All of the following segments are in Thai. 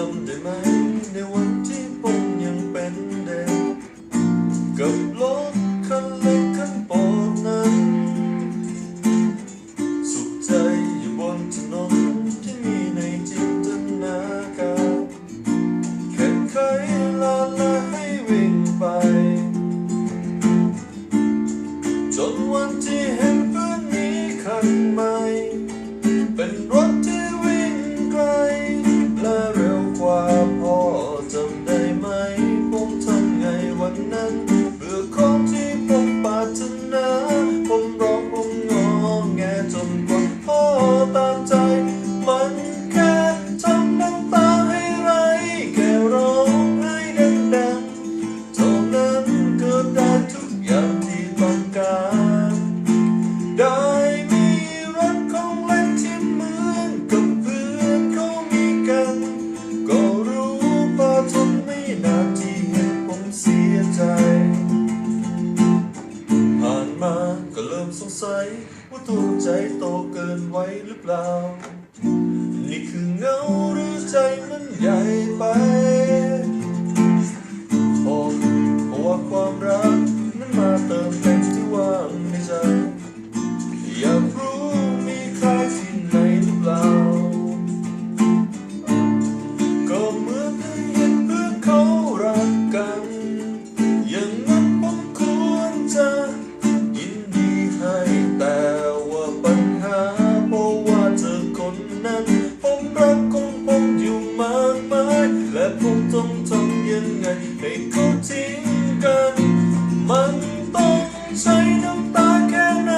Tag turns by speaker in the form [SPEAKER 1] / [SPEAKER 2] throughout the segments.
[SPEAKER 1] จำได้ไหมในวันที่ผมยังเป็นเด็ก กับรถคันเล็กคันโปรดนั้น สุขใจอยู่บนถนนที่มีในจินตนาการแค่ไขลาลาให้วิ่งไป จนวันที่เห็นเพื่อนมีคันม่เงสัยว่าตัวใจโตเกินไว้หรือเปล่า นี่คือเงาหรือใจมันใหญ่ไป ต้องทำยังไงให้เขาทิ้งกัน มันต้องใช้น้ำตาแค่ไหน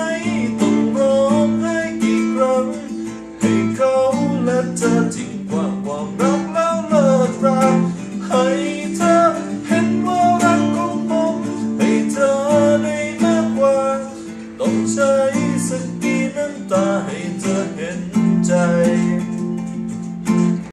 [SPEAKER 1] ต้องร้องไห้กี่ครั้ง ให้เขาและเธอทิ้งความความรักแล้วเลิกราให้เธอเห็นว่ารักของผมให้เธอได้มากกว่า ต้องใช้สักกี่น้ำตาให้เธอเห็น